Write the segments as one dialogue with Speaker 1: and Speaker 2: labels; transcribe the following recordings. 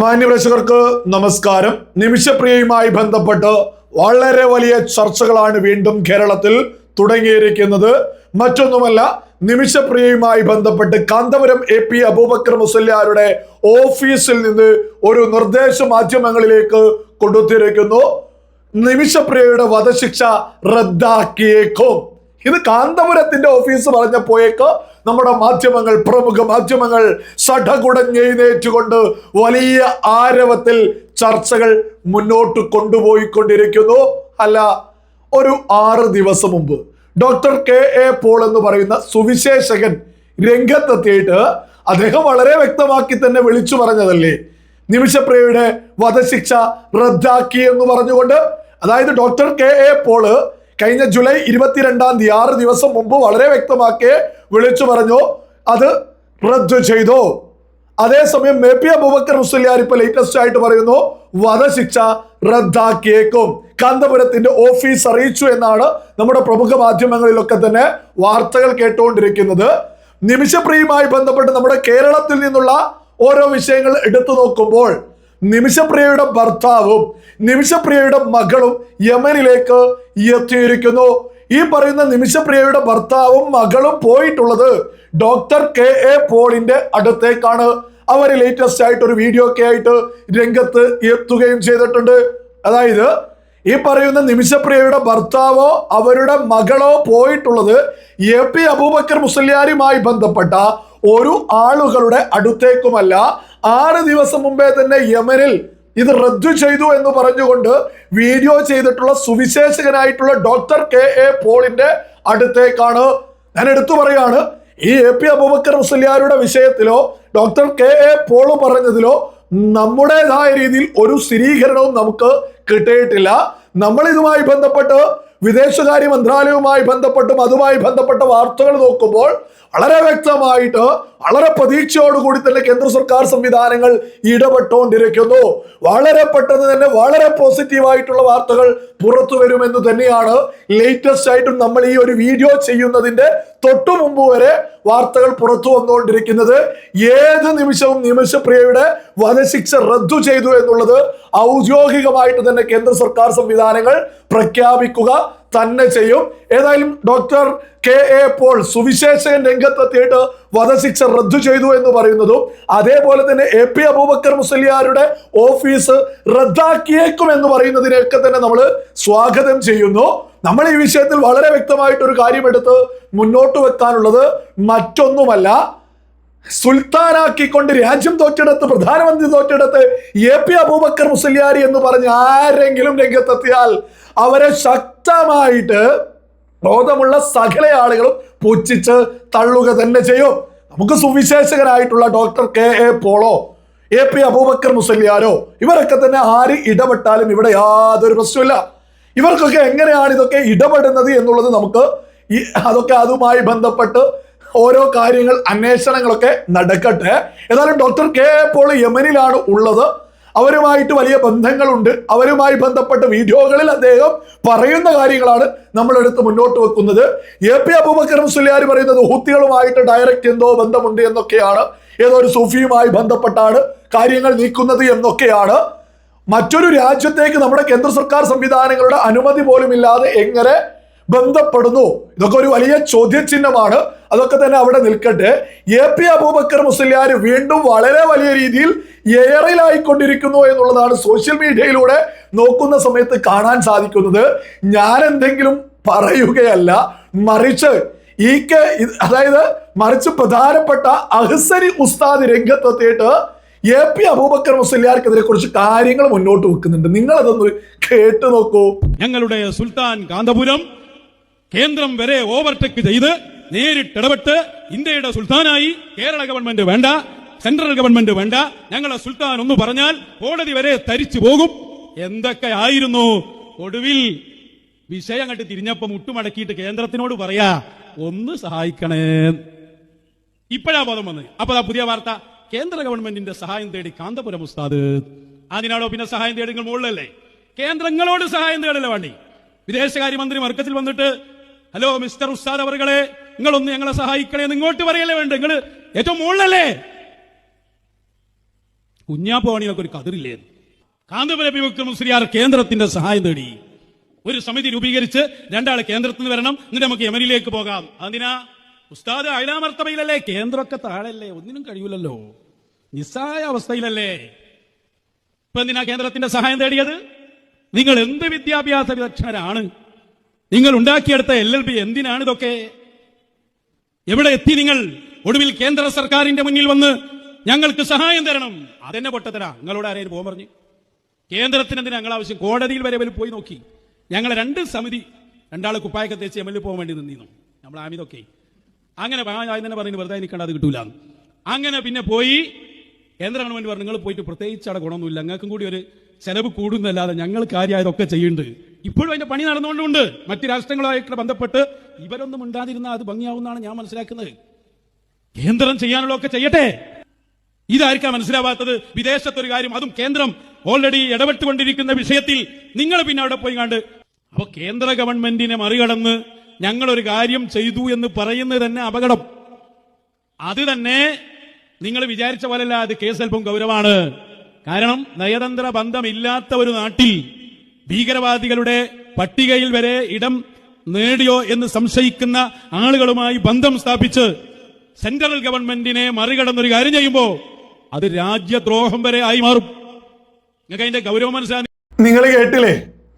Speaker 1: മാന്യപ്രേക്ഷകർക്ക് നമസ്കാരം. നിമിഷപ്രിയയുമായി ബന്ധപ്പെട്ട് വളരെ വലിയ ചർച്ചകളാണ് വീണ്ടും കേരളത്തിൽ തുടങ്ങിയിരിക്കുന്നത്. മറ്റൊന്നുമല്ല നിമിഷപ്രിയയുമായി ബന്ധപ്പെട്ട് കാന്തപുരം എ പി അബൂബക്കർ മുസല്യാരുടെ ഓഫീസിൽ നിന്ന് ഒരു നിർദ്ദേശ മാധ്യമങ്ങളിലേക്ക് കൊടുത്തിരിക്കുന്നു. നിമിഷപ്രിയയുടെ വധശിക്ഷ റദ്ദാക്കിയേക്കും. ഇത് കാന്തപുരത്തിന്റെ ഓഫീസ് പറഞ്ഞപ്പോയേക്ക് നമ്മുടെ മാധ്യമങ്ങൾ പ്രമുഖ മാധ്യമങ്ങൾ സടകുടഞ്ഞെഴുന്നേറ്റുകൊണ്ട് വലിയ ആരവത്തിൽ ചർച്ചകൾ മുന്നോട്ട് കൊണ്ടുപോയിക്കൊണ്ടിരിക്കുന്നു. അല്ല ഒരു ആറ് ദിവസം മുമ്പ് ഡോക്ടർ കെ എ പോൾ എന്ന് പറയുന്ന സുവിശേഷകൻ രംഗത്തെത്തിയിട്ട് അദ്ദേഹം വളരെ വ്യക്തമാക്കി തന്നെ വിളിച്ചു പറഞ്ഞതല്ലേ? നിമിഷപ്രിയയുടെ വധശിക്ഷ റദ്ദാക്കി എന്ന് പറഞ്ഞുകൊണ്ട്. അതായത് ഡോക്ടർ കെ എ പോൾ കഴിഞ്ഞ ജൂലൈ ഇരുപത്തിരണ്ടാം തീയതി ആറ് ദിവസം മുമ്പ് വളരെ വ്യക്തമാക്കി വിളിച്ചു പറഞ്ഞു അത് റദ്ദു ചെയ്തു. അതേസമയം എ പി അബൂബക്കർ മുസ്ലിയാർ ഇപ്പൊ ലേറ്റസ്റ്റ് ആയിട്ട് പറയുന്നു വധശിക്ഷ റദ്ദാക്കിയേക്കും. കാന്തപുരത്തിന്റെ ഓഫീസ് അറിയിച്ചു എന്നാണ് നമ്മുടെ പ്രമുഖ മാധ്യമങ്ങളിലൊക്കെ തന്നെ വാർത്തകൾ കേട്ടുകൊണ്ടിരിക്കുന്നത്. നിമിഷപ്രിയുമായി ബന്ധപ്പെട്ട് നമ്മുടെ കേരളത്തിൽ നിന്നുള്ള ഓരോ വിഷയങ്ങൾ എടുത്തു നോക്കുമ്പോൾ നിമിഷപ്രിയയുടെ ഭർത്താവും നിമിഷപ്രിയയുടെ മകളും യമനിലേക്ക് എത്തിയിരിക്കുന്നു. ഈ പറയുന്ന നിമിഷപ്രിയയുടെ ഭർത്താവും മകളും പോയിട്ടുള്ളത് ഡോക്ടർ കെ എ പോളിന്റെ അടുത്തേക്കാണ്. അവർ ലേറ്റസ്റ്റ് ആയിട്ട് ഒരു വീഡിയോ ഒക്കെ ആയിട്ട് രംഗത്ത് എത്തുകയും ചെയ്തിട്ടുണ്ട്. അതായത് ഈ പറയുന്ന നിമിഷപ്രിയയുടെ ഭർത്താവോ അവരുടെ മകളോ പോയിട്ടുള്ളത് എ പി അബൂബക്കർ മുസല്യാരുമായി ബന്ധപ്പെട്ട ഒരു ആളുകളുടെ അടുത്തേക്കുമല്ല. ആറ് ദിവസം മുമ്പേ തന്നെ യമനിൽ ഇത് റദ്ദു ചെയ്തു എന്ന് പറഞ്ഞുകൊണ്ട് വീഡിയോ ചെയ്തിട്ടുള്ള സുവിശേഷകനായിട്ടുള്ള ഡോക്ടർ കെ എ പോളിന്റെ അടുത്തേക്കാണ്. ഞാൻ എടുത്തു പറയാണ് ഈ എ പി അബൂബക്കർ മുസ്ലിയാരുടെ വിഷയത്തിലോ ഡോക്ടർ കെ എ പോൾ പറഞ്ഞതിലോ നമ്മുടേതായ രീതിയിൽ ഒരു സ്ഥിരീകരണവും നമുക്ക് കിട്ടിയിട്ടില്ല. നമ്മൾ ഇതുമായി ബന്ധപ്പെട്ട് വിദേശകാര്യ മന്ത്രാലയവുമായി ബന്ധപ്പെട്ടും അതുമായി ബന്ധപ്പെട്ട വാർത്തകൾ നോക്കുമ്പോൾ വളരെ വ്യക്തമായിട്ട് വളരെ പ്രതീക്ഷയോടുകൂടി തന്നെ കേന്ദ്ര സർക്കാർ സംവിധാനങ്ങൾ ഇടപെട്ടുകൊണ്ടിരിക്കുന്നു വളരെ പെട്ടെന്ന് തന്നെ വളരെ പോസിറ്റീവായിട്ടുള്ള വാർത്തകൾ പുറത്തു വരുമെന്ന് തന്നെയാണ് ലേറ്റസ്റ്റ് ആയിട്ടും നമ്മൾ ഈ ഒരു വീഡിയോ ചെയ്യുന്നതിന്റെ തൊട്ടു മുമ്പ് വരെ വാർത്തകൾ പുറത്തു വന്നുകൊണ്ടിരിക്കുന്നത് ഏത് നിമിഷവും നിമിഷപ്രിയയുടെ വധശിക്ഷ റദ്ദു ചെയ്തു എന്നുള്ളത് ഔദ്യോഗികമായിട്ട് തന്നെ കേന്ദ്ര സർക്കാർ സംവിധാനങ്ങൾ പ്രഖ്യാപിക്കുക തന്നെ ചെയ്യും. ഏതായാലും doctor K A Paul Suviseshakan രംഗത്തെത്തിയിട്ട് വധശിക്ഷ റദ്ദു ചെയ്തു എന്ന് പറയുന്നതും അതേപോലെ തന്നെ എ പി അബൂബക്കർ മുസലിയാരുടെ ഓഫീസ് റദ്ദാക്കിയേക്കും എന്ന് പറയുന്നതിനെയൊക്കെ തന്നെ നമ്മൾ സ്വാഗതം ചെയ്യുന്നു. നമ്മൾ ഈ വിഷയത്തിൽ വളരെ വ്യക്തമായിട്ട് ഒരു കാര്യം എടുത്ത് മുന്നോട്ട് വെക്കാനുള്ളത് മറ്റൊന്നുമല്ല സുൽത്താനാക്കിക്കൊണ്ട് രാജ്യം തോറ്റെടുത്ത് പ്രധാനമന്ത്രി തോറ്റെടുത്ത് എ പി അബൂബക്കർ മുസ്ലിയാരി എന്ന് പറഞ്ഞ് ആരെങ്കിലും രംഗത്തെത്തിയാൽ അവരെ ശക്തമായിട്ട് ബോധമുള്ള സകല ആളുകളും പുച്ഛിച്ച് തള്ളുക തന്നെ ചെയ്യും. നമുക്ക് സുവിശേഷകരായിട്ടുള്ള ഡോക്ടർ കെ എ പോളോ എ പി അബൂബക്കർ മുസല്യാരോ ഇവരൊക്കെ തന്നെ ആര് ഇടപെട്ടാലും ഇവിടെ യാതൊരു പ്രശ്നമില്ല ഇവർക്കൊക്കെ എങ്ങനെയാണ് ഇതൊക്കെ ഇടപെടുന്നത് എന്നുള്ളത് നമുക്ക് ഈ അതൊക്കെ അതുമായി ബന്ധപ്പെട്ട് ഓരോ കാര്യങ്ങൾ അന്വേഷണങ്ങളൊക്കെ നടക്കട്ടെ. ഏതായാലും ഡോക്ടർ കെ പോൾ യമനിലാണ് ഉള്ളത്. അവരുമായിട്ട് വലിയ ബന്ധങ്ങളുണ്ട്. അവരുമായി ബന്ധപ്പെട്ട വീഡിയോകളിൽ അദ്ദേഹം പറയുന്ന കാര്യങ്ങളാണ് നമ്മളെടുത്ത് മുന്നോട്ട് വെക്കുന്നത്. എ പി അബൂബക്കറും മുസ്ലിയാർ പറയുന്നത് ഹൂത്തികളുമായിട്ട് ഡയറക്റ്റ് എന്തോ ബന്ധമുണ്ട് എന്നൊക്കെയാണ്. ഏതോ ഒരു സൂഫിയുമായി ബന്ധപ്പെട്ടാണ് കാര്യങ്ങൾ നീക്കുന്നത് എന്നൊക്കെയാണ്. മറ്റൊരു രാജ്യത്തേക്ക് നമ്മുടെ കേന്ദ്ര സർക്കാർ സംവിധാനങ്ങളുടെ അനുമതി പോലും ഇല്ലാതെ എങ്ങനെ ബന്ധപ്പെടുന്നു? ഇതൊക്കെ ഒരു വലിയ ചോദ്യചിഹ്നമാണ്. അതൊക്കെ തന്നെ അവിടെ നിൽക്കട്ടെ. എ പി അബൂബക്കർ മുസ്ലിയാർ വീണ്ടും വളരെ വലിയ രീതിയിൽ എയറിലായിക്കൊണ്ടിരിക്കുന്നു എന്നുള്ളതാണ് സോഷ്യൽ മീഡിയയിലൂടെ നോക്കുന്ന സമയത്ത് കാണാൻ സാധിക്കുന്നത്. ഞാൻ എന്തെങ്കിലും പറയുകയല്ല മറിച്ച് ഈ കെ അതായത് മറിച്ച് പ്രധാനപ്പെട്ട അഹ്സരി ഉസ്താദ് രംഗത്തെത്തിയിട്ട് എ പി അബൂബക്കർ മുസ്ലിയാർക്കെതിരെ കുറച്ച് കാര്യങ്ങൾ മുന്നോട്ട് വെക്കുന്നുണ്ട്. നിങ്ങൾ അതൊന്ന് കേട്ടു നോക്കൂ.
Speaker 2: ഞങ്ങളുടെ സുൽത്താൻ കാന്തപുരം കേന്ദ്രം വരെ ഓവർടേക്ക് ചെയ്ത് നേരിട്ട് ഇടപെട്ട് ഇന്ത്യയുടെ സുൽത്താനായി കേരള ഗവൺമെന്റ് വേണ്ട സെൻട്രൽ ഗവൺമെന്റ് വേണ്ട. ഞങ്ങളെ സുൽത്താൻ ഒന്ന് പറഞ്ഞാൽ കോടതി വരെ തരിച്ചു പോകും. എന്തൊക്കെ ആയിരുന്നു? ഒടുവിൽ വിഷയം കണ്ട് തിരിഞ്ഞപ്പോ മുട്ടുമടക്കിയിട്ട് കേന്ദ്രത്തിനോട് പറയാ ഒന്ന് സഹായിക്കണേ. ഇപ്പോഴാ ബോധം വന്നത്. അപ്പൊ പുതിയ വാർത്ത. കേന്ദ്ര ഗവൺമെന്റിന്റെ സഹായം തേടി കാന്തപുരം ഉസ്താദ്. അതിനാണോ പിന്നെ സഹായം തേടി നിങ്ങൾ മുകളിലല്ലേ? കേന്ദ്രങ്ങളോട് സഹായം തേടല്ലേ വേണ്ടി? വിദേശകാര്യമന്ത്രി മർക്കത്തിൽ വന്നിട്ട് ഹലോ മിസ്റ്റർ ഉസ്താദ് അവർകളെ നിങ്ങളൊന്ന് ഞങ്ങളെ സഹായിക്കണേ ഇങ്ങോട്ട് പറയല്ലേ വേണ്ട? നിങ്ങൾ ഏറ്റവും മുകളിലല്ലേ? കുഞ്ഞാപ്പവാണിയൊക്കെ ഒരു കതിറില്ലേ കാന്തപുരം വിമുക്ത മുസ്ലിയാർ കേന്ദ്രത്തിന്റെ സഹായം തേടി ഒരു സമിതി രൂപീകരിച്ച് രണ്ടാൾ കേന്ദ്രത്തിൽ നിന്ന് വരണം. എന്നിട്ട് നമുക്ക് യമനിലേക്ക് പോകാം. അതിനാ ഉസ്താദ് അയലാമർത്തമയിലല്ലേ കേന്ദ്രമൊക്കെ താഴല്ലേ ഒന്നിനും കഴിയൂലല്ലോ. നിസ്സായ അവസ്ഥയിലല്ലേ? ഇപ്പൊ എന്തിനാ കേന്ദ്രത്തിന്റെ സഹായം തേടിയത്? നിങ്ങൾ എന്ത് വിദ്യാഭ്യാസ വിദഗ്ധരാണ്? നിങ്ങൾ ഉണ്ടാക്കിയെടുത്ത എൽ എൽ ബി എന്തിനാണ് ഇതൊക്കെ? എവിടെ എത്തി നിങ്ങൾ? ഒടുവിൽ കേന്ദ്ര സർക്കാരിന്റെ മുന്നിൽ വന്ന് ഞങ്ങൾക്ക് സഹായം തരണം. അതെന്നെ പൊട്ടത്തരാ. നിങ്ങളോട് ആരെയും പോകാൻ പറഞ്ഞു? കേന്ദ്രത്തിന് എന്തിനാ ഞങ്ങൾ ആവശ്യം? കോടതിയിൽ വരെ വലിയ പോയി നോക്കി. ഞങ്ങളെ രണ്ട് സമിതി രണ്ടാൾ കുപ്പായൊക്കെ തേച്ച് എം എൽ പോകാൻ വേണ്ടി നിന്നിരുന്നു. നമ്മൾ ആമിതൊക്കെ. അങ്ങനെ ആദ്യം തന്നെ പറഞ്ഞു വെറുതെ നിൽക്കേണ്ട അത് കിട്ടൂല. അങ്ങനെ പിന്നെ പോയി കേന്ദ്ര ഗവൺമെന്റ് പറഞ്ഞു നിങ്ങൾ പോയിട്ട് പ്രത്യേകിച്ച് അവിടെ ഗുണമൊന്നുമില്ല. ഞങ്ങൾക്കും കൂടി ഒരു ചെലവ് കൂടുന്നല്ലാതെ ഞങ്ങൾ കാര്യമായതൊക്കെ ചെയ്യുന്നുണ്ട്. ഇപ്പോഴും അതിന്റെ പണി നടന്നുകൊണ്ടുണ്ട്. മറ്റ് രാഷ്ട്രങ്ങളുമായിട്ട് ബന്ധപ്പെട്ട് ഇവരൊന്നും ഉണ്ടാതിരുന്നാൽ അത് ഭംഗിയാവുന്നതാണ് ഞാൻ മനസ്സിലാക്കുന്നത്. കേന്ദ്രം ചെയ്യാനുള്ളതൊക്കെ ചെയ്യട്ടെ. ഇതായിരിക്കാം മനസ്സിലാവാത്തത്. വിദേശത്തൊരു കാര്യം അതും കേന്ദ്രം ഓൾറെഡി ഇടപെട്ടുകൊണ്ടിരിക്കുന്ന വിഷയത്തിൽ നിങ്ങൾ പിന്നെ അവിടെ പോയി കണ്ട്. അപ്പൊ കേന്ദ്ര ഗവൺമെന്റിനെ മറികടന്ന് ഞങ്ങളൊരു കാര്യം ചെയ്തു എന്ന് പറയുന്നത് തന്നെ അപകടം. അത് തന്നെ നിങ്ങൾ വിചാരിച്ച പോലല്ല അത് കേസ് അല്പം ഗൗരവമാണ്. കാരണം നയതന്ത്ര ബന്ധമില്ലാത്ത ഒരു നാട്ടിൽ ഭീകരവാദികളുടെ പട്ടികയിൽ വരെ ഇടം നേടിയോ എന്ന് സംശയിക്കുന്ന ആളുകളുമായി ബന്ധം സ്ഥാപിച്ച് സെൻട്രൽ ഗവൺമെന്റിനെ മറികടന്നൊരു കാര്യം ചെയ്യുമ്പോൾ അത് രാജ്യദ്രോഹം വരെ ആയി മാറും. നിങ്ങൾക്ക് അതിന്റെ ഗൗരവം മനസ്സിലാക്കി
Speaker 1: നിങ്ങൾ കേട്ടില്ലേ?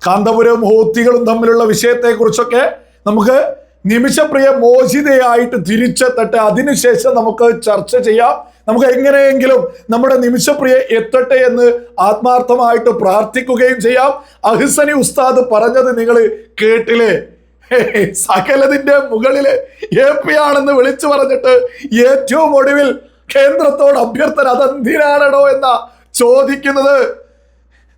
Speaker 1: കാന്തപുരവും ഹോത്തികളും തമ്മിലുള്ള വിഷയത്തെ കുറിച്ചൊക്കെ നമുക്ക് നിമിഷപ്രിയ മോചിതയായിട്ട് തിരിച്ചെത്തട്ടെ. അതിനുശേഷം നമുക്ക് ചർച്ച ചെയ്യാം. നമുക്ക് എങ്ങനെയെങ്കിലും നമ്മുടെ നിമിഷപ്രിയ എത്തട്ടെ എന്ന് ആത്മാർത്ഥമായിട്ട് പ്രാർത്ഥിക്കുകയും ചെയ്യാം. അഹിസനി ഉസ്താദ് പറഞ്ഞത് നിങ്ങൾ കേട്ടില്ലേ? സകലതിന്റെ മുകളിൽ എ പി ആണെന്ന് വിളിച്ചു പറഞ്ഞിട്ട് ഏറ്റവും ഒടുവിൽ കേന്ദ്രത്തോട് അഭ്യർത്ഥന അതെന്തിനാണോ എന്ന ചോദിക്കുന്നത്.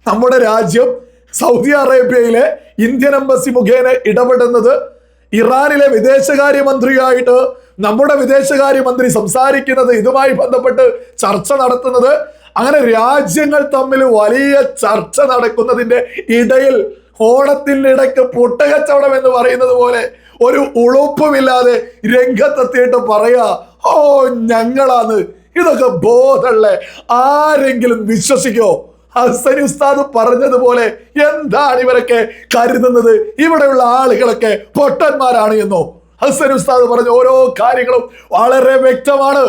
Speaker 1: നമ്മുടെ രാജ്യം സൗദി അറേബ്യയിലെ ഇന്ത്യൻ എംബസി മുഖേന ഇടപെടുന്നത് ഇറാനിലെ വിദേശകാര്യമന്ത്രിയായിട്ട് നമ്മുടെ വിദേശകാര്യമന്ത്രി സംസാരിക്കുന്നത് ഇതുമായി ബന്ധപ്പെട്ട് ചർച്ച നടത്തുന്നത് അങ്ങനെ രാജ്യങ്ങൾ തമ്മിൽ വലിയ ചർച്ച നടക്കുന്നതിന്റെ ഇടയിൽ ഓണത്തിന്റെ ഇടയ്ക്ക് പൊട്ടകച്ചവടം എന്ന് പറയുന്നത് പോലെ ഒരു ഉളുപ്പുമില്ലാതെ രംഗത്തെത്തിയിട്ട് പറയാ ഓ ഞങ്ങളാണ്. ഇതൊക്കെ ബോധമുള്ള ആരെങ്കിലും വിശ്വസിക്കോ? ഹസനി ഉസ്താദ് പറഞ്ഞതുപോലെ എന്താണ് ഇവരൊക്കെ കരുതുന്നത്? ഇവിടെയുള്ള ആളുകളൊക്കെ പൊട്ടന്മാരാണ് എന്നോ? ഹസൻ ഉസ്താദ് പറഞ്ഞ ഓരോ കാര്യങ്ങളും വളരെ വ്യക്തമാണ്.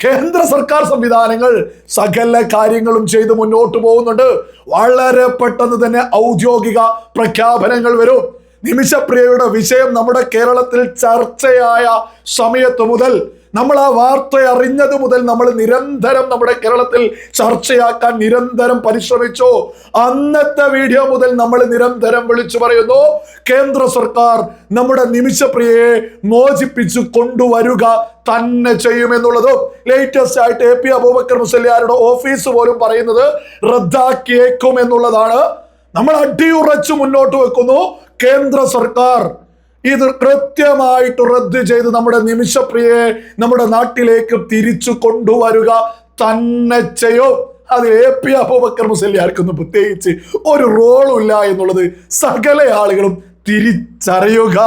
Speaker 1: കേന്ദ്ര സർക്കാർ സംവിധാനങ്ങൾ സകല കാര്യങ്ങളും ചെയ്ത് മുന്നോട്ട് പോകുന്നുണ്ട്. വളരെ പെട്ടെന്ന് തന്നെ ഔദ്യോഗിക പ്രഖ്യാപനങ്ങൾ വരും. നിമിഷപ്രിയയുടെ വിഷയം നമ്മുടെ കേരളത്തിൽ ചർച്ചയായ സമയത്ത് മുതൽ നമ്മൾ ആ വാർത്ത അറിഞ്ഞത് മുതൽ നമ്മൾ നിരന്തരം നമ്മുടെ കേരളത്തിൽ ചർച്ചയാക്കാൻ നിരന്തരം പരിശ്രമിച്ചു. അന്നത്തെ വീഡിയോ മുതൽ നമ്മൾ നിരന്തരം വിളിച്ചു പറയുന്നു കേന്ദ്ര സർക്കാർ നമ്മുടെ നിമിഷപ്രിയയെ മോചിപ്പിച്ചു കൊണ്ടുവരുക തന്നെ ചെയ്യുമെന്നുള്ളതും ലേറ്റസ്റ്റ് ആയിട്ട് എ പി അബൂബക്കർ മുസല്യാരുടെ ഓഫീസ് പോലും പറയുന്നത് റദ്ദാക്കിയേക്കും എന്നുള്ളതാണ്. നമ്മൾ അടിയുറച്ചു മുന്നോട്ട് വെക്കുന്നു. കേന്ദ്ര സർക്കാർ ഇത് കൃത്യമായിട്ട് റദ്ദ് ചെയ്ത് നമ്മുടെ നിമിഷപ്രിയയെ നമ്മുടെ നാട്ടിലേക്ക് തിരിച്ചു കൊണ്ടുവരുക തന്നെ ചെയ്യും. അത് എ പി അബൂബക്കർ മുസല്യാർക്കൊന്നും പ്രത്യേകിച്ച് ഒരു റോളുമില്ല എന്നുള്ളത് സകല ആളുകളും തിരിച്ചറിയുക.